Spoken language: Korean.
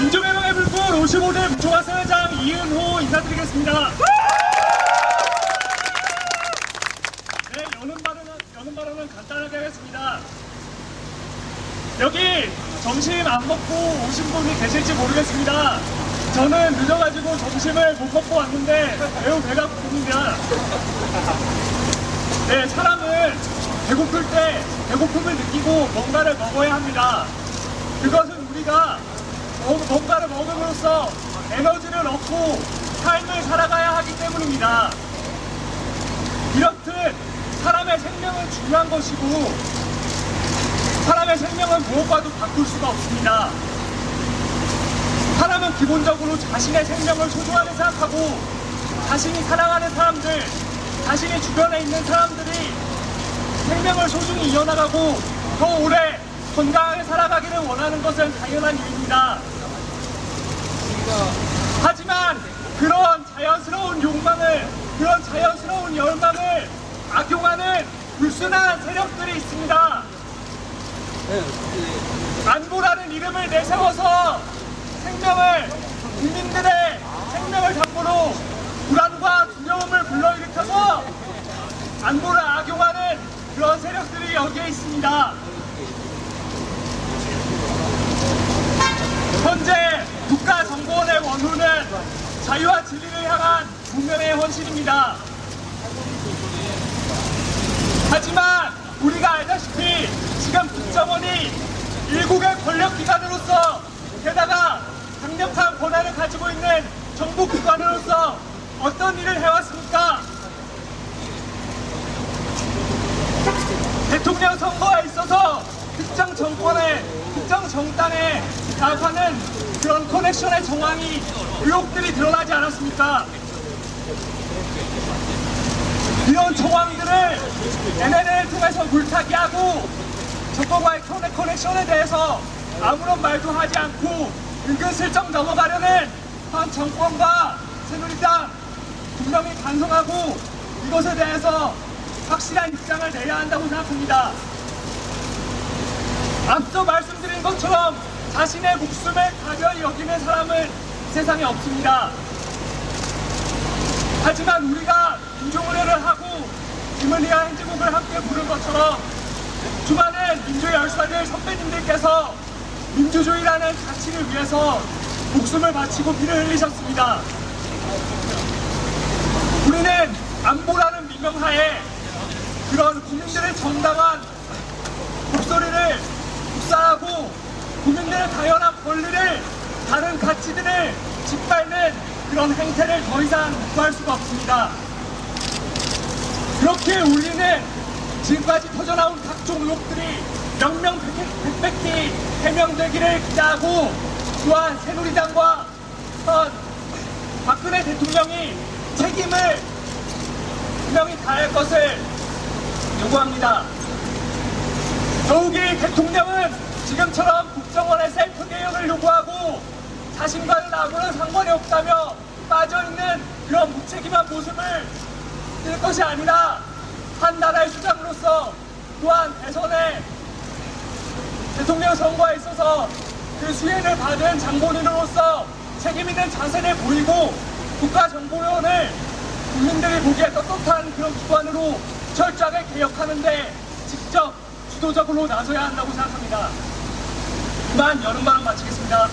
민주개명의 불꽃 55대 조화사회장 이은호 인사드리겠습니다. 네, 여는 발언은, 여는 발언은 간단하게 하겠습니다. 여기 점심 안 먹고 오신 분이 계실지 모르겠습니다. 저는 늦어가지고 점심을 못 먹고 왔는데 매우 배가 고픕니다. 네, 사람은 배고플 때 배고픔을 느끼고 뭔가를 먹어야 합니다. 그것은 우리가 뭐- 뭔가를 먹음으로써 에너지를 얻고 삶을 살아가야 하기 때문입니다. 이렇듯 사람의 생명은 중요한 것이고 사람의 생명은 무엇과도 바꿀 수가 없습니다. 사람은 기본적으로 자신의 생명을 소중하게 생각하고 자신이 사랑하는 사람들, 자신이 주변에 있는 사람들이 생명을 소중히 이어나가고 더 오래 건강하게 살아가기를 원하는 것은 당연한 일입니다. 하지만 그런 자연스러운 욕망을, 그런 자연스러운 열망을 악용하는 불순한 세력들이 있습니다. 안보라는 이름을 내세워서 생명을, 국민들의 생명을 담보로 불안과 두려움을 불러일으켜서 안보를 악용하는 그런 세력들이 여기에 있습니다. 현재 국가정보원의 원호는 자유와 진리를 향한 국면의 헌신입니다. 하지만 우리가 알다시피 지금 국정원이 일국의 권력기관으로서 게다가 강력한 권한을 가지고 있는 정부기관으로서 어떤 일을 해왔습니까? 대통령 선거에 있어서 특정 정권에 특정 정당에 가입하는 그런 커넥션의 정황이 의혹들이 드러나지 않았습니까? 이런 정황들을 NN을 통해서 물타기하고 커넥- 커넥션에 대해서 아무런 말도 하지 않고 은근슬쩍 넘어가려는 현 정권과 새누리당 분명히 반성하고 이것에 대해서 확실한 입장을 내야 한다고 생각합니다. 앞서 말씀드린 것처럼 자신의 목숨을 가벼이 여기는 사람은 세상에 없습니다. 하지만 우리가 민주노래를 하고 김은희와 행진곡을 함께 부른 것처럼 수많은 민주 열사들 선배님들께서 민주주의라는 가치를 위해서 목숨을 바치고 피를 흘리셨습니다. 우리는 안보라는 미명하에 그런 국민들의 정당한 목소리를 묵살하고 국민들의 당연한 권리를 다른 가치들을 짓밟는 그런 행태를 더 이상 구할 수가 없습니다. 그렇게 우리는 지금까지 터져나온 각종 의혹들이 명명백백히 해명되기를 기대하고 또한 새누리당과 현 박근혜 대통령이 책임을 분명히 다할 것을 요구합니다. 더욱이 대통령은 지금처럼 국정원의 셀프 개혁을 요구하고 자신과는 아무런 상관이 없다며 빠져있는 그런 무책임한 모습을 뛸 것이 아니라 한 나라의 수장으로서 또한 대선에 대통령 선거에 있어서 그 수혜를 받은 장본인으로서 책임 있는 자세를 보이고 국가정보원을 국민들이 보기에 떳떳한 그런 기관으로 철저하게 개혁하는데 직접 주도적으로 나서야 한다고 생각합니다. 이만 여름바람 마치겠습니다.